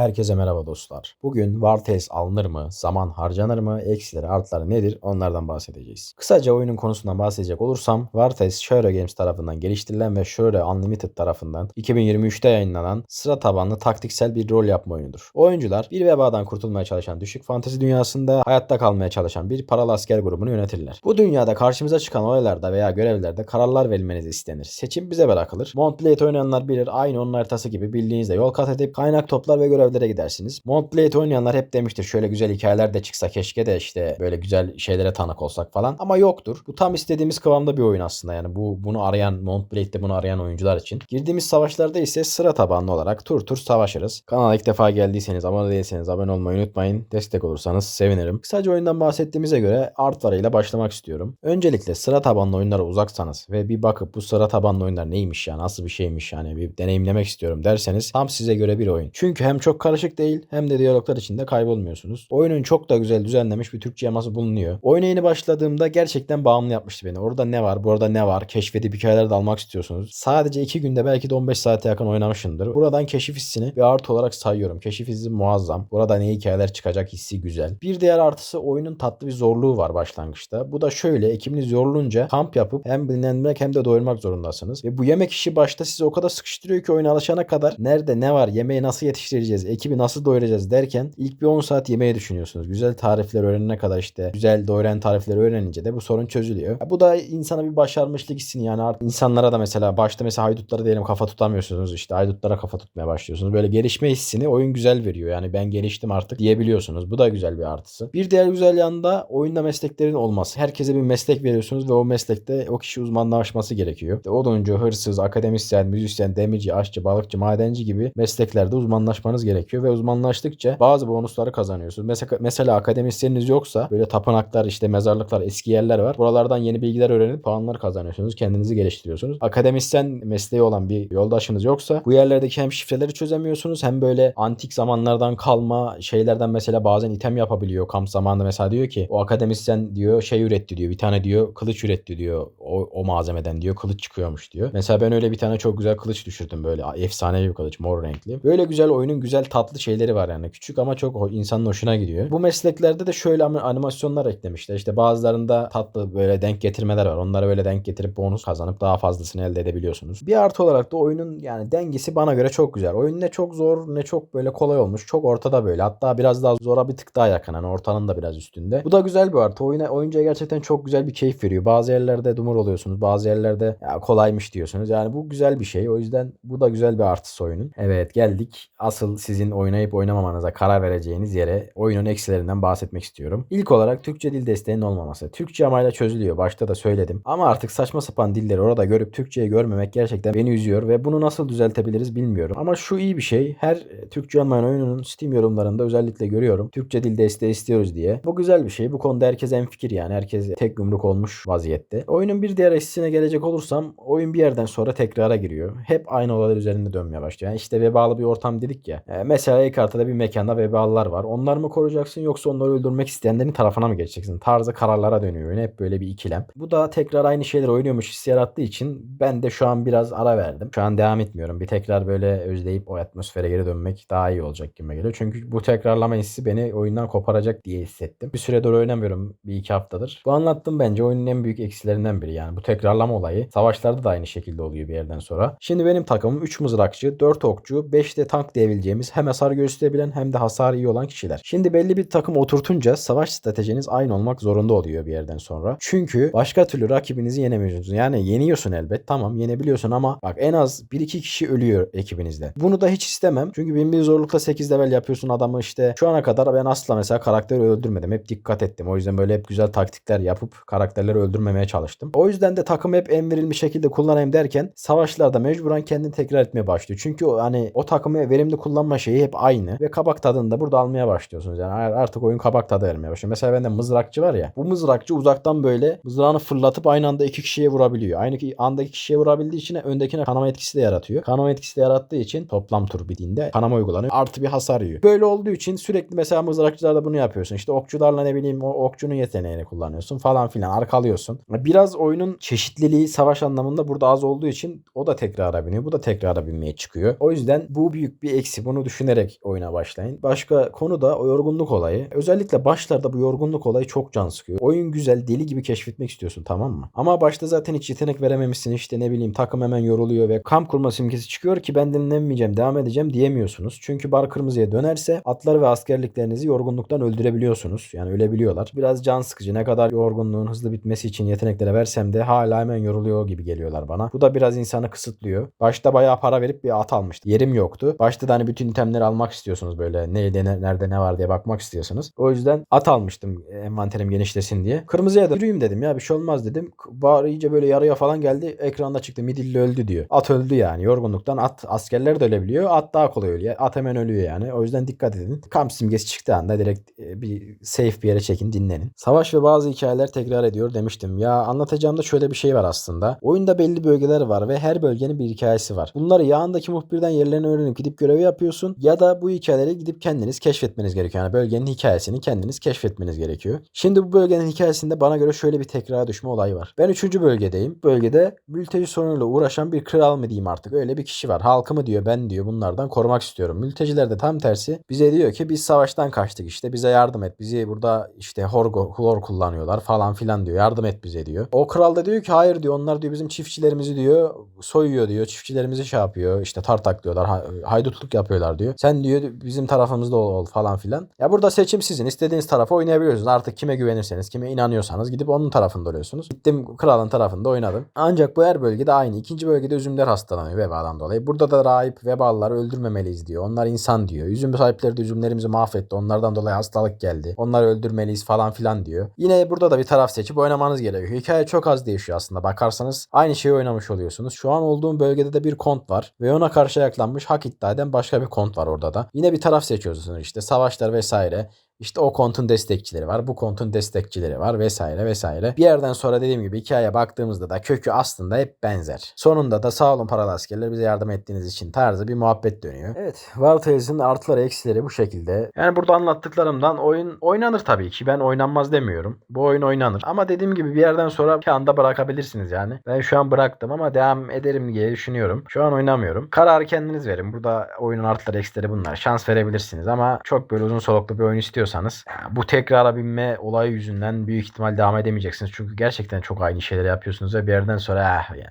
Herkese merhaba dostlar. Bugün Tales alınır mı, zaman harcanır mı, eksileri artları nedir onlardan bahsedeceğiz. Kısaca oyunun konusundan bahsedecek olursam Tales Share Games tarafından geliştirilen ve Share Unlimited tarafından 2023'te yayınlanan sıra tabanlı taktiksel bir rol yapma oyunudur. Oyuncular bir vebadan kurtulmaya çalışan düşük fantezi dünyasında hayatta kalmaya çalışan bir paralı asker grubunu yönetirler. Bu dünyada karşımıza çıkan olaylarda veya görevlerde kararlar verilmeniz istenir. Seçim bize bırakılır. Montblade oynayanlar bilir aynı onun haritası gibi bildiğinizde yol kat edip kaynak toplar ve görevlere gidersiniz. Montblade oynayanlar hep demiştir şöyle güzel hikayeler de çıksa keşke de işte böyle güzel şeylere tanık olsak falan. Ama yoktur. Bu tam istediğimiz kıvamda bir oyun aslında yani bu bunu arayan Montblade'de bunu arayan oyuncular için. Girdiğimiz savaşlarda ise sıra tabanlı olarak tur tur savaşırız. Kanala ilk defa geldiyseniz abone değilseniz abone olmayı unutmayın. Destek olursanız sevinirim. Kısaca oyundan bahsettiğimize göre artlarıyla başlamak istiyorum. Öncelikle sıra tabanlı oyunlara uzaksanız ve bir bakıp bu sıra tabanlı oyunlar neymiş ya nasıl bir şeymiş yani bir deneyimlemek istiyorum derseniz tam size göre bir oyun. Çünkü hem çok karışık değil hem de diyaloglar içinde kaybolmuyorsunuz. Oyunun çok da güzel düzenlemiş bir Türkçe yaması bulunuyor. Oyuna yeni başladığımda gerçekten bağımlı yapmıştı beni. Orada ne var, burada ne var, keşfedip hikayeler de almak istiyorsunuz. Sadece 2 günde belki de 15 saate yakın oynamışımdır. Buradan keşif hissini bir artı olarak sayıyorum. Keşif hissi muazzam. Burada ne hikayeler çıkacak hissi güzel. Bir diğer artısı oyunun tatlı bir zorluğu var başlangıçta. Bu da şöyle ekibiniz yorulunca kamp yapıp hem dinlenmek hem de doyurmak zorundasınız. Ve bu yemek işi başta sizi o kadar sıkıştırıyor ki oyuna alışana kadar nerede ne var, yemeği nasıl yetiştireceğiz, ekibi nasıl doyuracağız derken ilk bir 10 saat yemeği düşünüyorsunuz. Güzel tarifler öğrenene kadar işte güzel doyuran tarifleri öğrenince de bu sorun çözülüyor. Ya bu da insana bir başarmışlık hissini yani artık insanlara da mesela başta mesela haydutları diyelim kafa tutamıyorsunuz işte haydutlara kafa tutmaya başlıyorsunuz. Böyle gelişme hissini oyun güzel veriyor. Yani ben geliştim artık diyebiliyorsunuz. Bu da güzel bir artısı. Bir diğer güzel yanı da oyunda mesleklerin olması. Herkese bir meslek veriyorsunuz ve o meslekte o kişi uzmanlaşması gerekiyor. İşte oduncu, hırsız, akademisyen, müzisyen, demirci, aşçı, balıkçı, madenci gibi mesleklerde uzmanlaşmanız gerekiyor ve uzmanlaştıkça bazı bonusları kazanıyorsunuz. Mesela, mesela akademisyeniniz yoksa böyle tapınaklar işte mezarlıklar eski yerler var. Buralardan yeni bilgiler öğrenip puanlar kazanıyorsunuz. Kendinizi geliştiriyorsunuz. Akademisyen mesleği olan bir yoldaşınız yoksa bu yerlerdeki hem şifreleri çözemiyorsunuz hem böyle antik zamanlardan kalma şeylerden mesela bazen item yapabiliyor. Kamp zamanında mesela diyor ki o akademisyen diyor şey üretti diyor. Bir tane diyor kılıç üretti diyor. O, o malzemeden diyor kılıç çıkıyormuş diyor. Mesela ben öyle bir tane çok güzel kılıç düşürdüm böyle efsanevi bir kılıç mor renkli. Böyle güzel oyunun güzel tatlı şeyleri var yani. Küçük ama çok insanın hoşuna gidiyor. Bu mesleklerde de şöyle animasyonlar eklemişler. İşte bazılarında tatlı böyle denk getirmeler var. Onları böyle denk getirip bonus kazanıp daha fazlasını elde edebiliyorsunuz. Bir artı olarak da oyunun yani dengesi bana göre çok güzel. Oyun ne çok zor ne çok böyle kolay olmuş. Çok ortada böyle. Hatta biraz daha zora bir tık daha yakın. Hani ortanın da biraz üstünde. Bu da güzel bir artı. Oyuna, oyuncuya gerçekten çok güzel bir keyif veriyor. Bazı yerlerde dumur oluyorsunuz. Bazı yerlerde ya kolaymış diyorsunuz. Yani bu güzel bir şey. O yüzden bu da güzel bir artısı oyunun. Evet geldik. Asıl sizin oynayıp oynamamanıza karar vereceğiniz yere oyunun eksilerinden bahsetmek istiyorum. İlk olarak Türkçe dil desteğinin olmaması. Türkçe amayla çözülüyor. Başta da söyledim. Ama artık saçma sapan dilleri orada görüp Türkçeyi görmemek gerçekten beni üzüyor ve bunu nasıl düzeltebiliriz bilmiyorum. Ama şu iyi bir şey. Her Türkçe olmayan oyununun Steam yorumlarında özellikle görüyorum. Türkçe dil desteği istiyoruz diye. Bu güzel bir şey. Bu konuda herkes en fikir yani. Herkes tek yumruk olmuş vaziyette. Oyunun bir diğer eksisine gelecek olursam oyun bir yerden sonra tekrara giriyor. Hep aynı olaylar üzerinde dönmeye başlıyor. Yani işte vebalı bir ortam dedik ya. E, mesela ilk haritada bir mekanda vebalılar var. Onlar mı koruyacaksın yoksa onları öldürmek isteyenlerin tarafına mı geçeceksin? Tarzı kararlara dönüyor oyun. Hep böyle bir ikilem. Bu da tekrar aynı şeyler oynuyormuş hissi yarattığı için ben de şu an biraz ara verdim. Şu an devam etmiyorum. Bir tekrar böyle özleyip o atmosfere geri dönmek daha iyi olacak gibi geliyor. Çünkü bu tekrarlama hissi beni oyundan koparacak diye hissettim. Bir süredir oynamıyorum. Bir iki haftadır. Bu anlattım bence oyunun en büyük eksilerinden biri. Yani bu tekrarlama olayı. Savaşlarda da aynı şekilde oluyor bir yerden sonra. Şimdi benim takımım 3 mızrakçı, 4 okçu, 5 de tank diyebileceğimiz hem hasar gösterebilen hem de hasar iyi olan kişiler. Şimdi belli bir takım oturtunca savaş stratejiniz aynı olmak zorunda oluyor bir yerden sonra. Çünkü başka türlü rakibinizi yenemiyorsunuz. Yani yeniyorsun elbet tamam yenebiliyorsun ama bak en az 1-2 kişi ölüyor ekibinizde. Bunu da hiç istemem. Çünkü bin bir zorlukta 8 level yapıyorsun adamı işte şu ana kadar ben asla mesela karakteri öldürmedim. Hep dikkat ettim. O yüzden böyle hep güzel taktikler yapıp karakterleri öldürmemeye çalıştım. O yüzden de takım hep en verilmiş şekilde kullanayım derken savaşlarda mecburen kendini tekrar etmeye başlıyor. Çünkü hani o takımı verimli kullanma şeyi hep aynı ve kabak tadını da burada almaya başlıyorsunuz. Yani artık oyun kabak tadı vermeye başlıyor. Mesela bende mızrakçı var ya. Bu mızrakçı uzaktan böyle mızrağını fırlatıp aynı anda iki kişiye vurabiliyor. Aynı anda iki kişiye vurabildiği için öndekine kanama etkisi de yaratıyor. Kanama etkisi de yarattığı için toplam tur bittiğinde kanama uygulanıyor. Artı bir hasar yiyor. Böyle olduğu için sürekli mesela mızrakçılarda bunu yapıyorsun. İşte okçularla ne bileyim o okçunun yeteneğini kullanıyorsun falan filan arkalıyorsun. Biraz oyunun çeşitliliği savaş anlamında burada az olduğu için o da tekrara biniyor. Bu da tekrara binmeye çıkıyor. O yüzden bu büyük bir eksi. Bunu düşünerek oyuna başlayın. Başka konu da o yorgunluk olayı. Özellikle başlarda bu yorgunluk olayı çok can sıkıyor. Oyun güzel, deli gibi keşfetmek istiyorsun tamam mı? Ama başta zaten hiç yetenek verememişsin işte ne bileyim takım hemen yoruluyor ve kamp kurma simgesi çıkıyor ki ben dinlenmeyeceğim, devam edeceğim diyemiyorsunuz. Çünkü bar kırmızıya dönerse atları ve askerliklerinizi yorgunluktan öldürebiliyorsunuz. Yani ölebiliyorlar. Biraz can sıkıcı. Ne kadar yorgunluğun hızlı bitmesi için yeteneklere versem de hala hemen yoruluyor gibi geliyorlar bana. Bu da biraz insanı kısıtlıyor. Başta bayağı para verip bir at almıştım. Yerim yoktu. Başta da hani bütün itemleri almak istiyorsunuz böyle. Neyde ne- nerede ne var diye bakmak istiyorsunuz. O yüzden at almıştım envanterim genişlesin diye. Kırmızıya da yürüyeyim dedim ya bir şey olmaz dedim. Bar iyice böyle yarıya falan geldi. Ekranda çıktı midilli öldü diyor. At öldü yani yorgunluktan. At askerler de ölebiliyor. At daha kolay ölüyor. At hemen ölüyor yani. O yüzden dikkat edin. Kamp simgesi çıktığı anda direkt e, bir safe bir yere çekin dinlenin. Savaş ve bazı hikayeler tekrar ediyor demiştim. Ya anlatacağımda şöyle bir şey var aslında. Oyunda belli bölgeler var ve her bölgenin bir hikayesi var. Bunları yağındaki muhbirden yerlerini öğrenip gidip görevi yapıyorsun ya da bu hikayeleri gidip kendiniz keşfetmeniz gerekiyor. Yani bölgenin hikayesini kendiniz keşfetmeniz gerekiyor. Şimdi bu bölgenin hikayesinde bana göre şöyle bir tekrar düşme olayı var. Ben 3. bölgedeyim. Bölgede mülteci sorunuyla uğraşan bir kral mı diyeyim artık öyle bir kişi var. Halkımı diyor ben diyor bunlardan korumak istiyorum. Mülteciler de tam tersi bize diyor ki biz savaştan kaçtık işte bize yardım et. Bizi burada işte horgo, klor kullanıyorlar falan filan diyor. Yardım et bize diyor. O kral da diyor ki hayır diyor onlar diyor bizim çiftçilerimizi diyor soyuyor diyor. Çiftçilerimizi şey yapıyor işte tartaklıyorlar ha- haydutluk yapıyorlar diyor. Sen diyor bizim tarafımızda ol, ol falan filan. Ya burada seçim sizin. İstediğiniz tarafa oynayabiliyorsunuz. Artık kime güvenirseniz, kime inanıyorsanız gidip onun tarafında oluyorsunuz. Gittim kralın tarafında oynadım. Ancak bu her bölgede aynı. İkinci bölgede üzümler hastalanıyor vebadan dolayı. Burada da rahip vebalıları öldürmemeliyiz diyor. Onlar insan diyor. Üzüm sahipleri de üzümlerimizi mahvetti. Onlardan dolayı hastalık geldi. Onları öldürmeliyiz falan filan diyor. Yine burada da bir taraf seçip oynamanız gerekiyor. Hikaye çok az değişiyor aslında. Bakarsanız aynı şeyi oynamış oluyorsunuz. Şu an olduğum bölgede de bir kont var. Ve ona karşı ayaklanmış hak iddia eden başka bir kont var orada da. Yine bir taraf seçiyorsunuz işte. Savaşlar vesaire. İşte o kontun destekçileri var. Bu kontun destekçileri var vesaire vesaire. Bir yerden sonra dediğim gibi hikayeye baktığımızda da kökü aslında hep benzer. Sonunda da sağ olun paralı askerler bize yardım ettiğiniz için tarzı bir muhabbet dönüyor. Evet. War Tales'in artıları eksileri bu şekilde. Yani burada anlattıklarımdan oyun oynanır tabii ki. Ben oynanmaz demiyorum. Bu oyun oynanır. Ama dediğim gibi bir yerden sonra bir anda bırakabilirsiniz yani. Ben şu an bıraktım ama devam ederim diye düşünüyorum. Şu an oynamıyorum. Kararı kendiniz verin. Burada oyunun artıları eksileri bunlar. Şans verebilirsiniz ama çok böyle uzun soluklu bir oyun istiyorsanız ya bu tekrara binme olayı yüzünden büyük ihtimal devam edemeyeceksiniz. Çünkü gerçekten çok aynı şeyleri yapıyorsunuz ve bir yerden sonra eh ya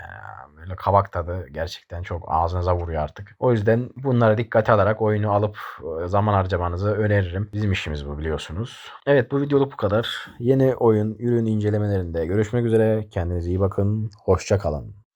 böyle kabak tadı gerçekten çok ağzınıza vuruyor artık. O yüzden bunlara dikkate alarak oyunu alıp e, zaman harcamanızı öneririm. Bizim işimiz bu biliyorsunuz. Evet bu videoluk bu kadar. Yeni oyun, ürün incelemelerinde görüşmek üzere. Kendinize iyi bakın. Hoşça kalın.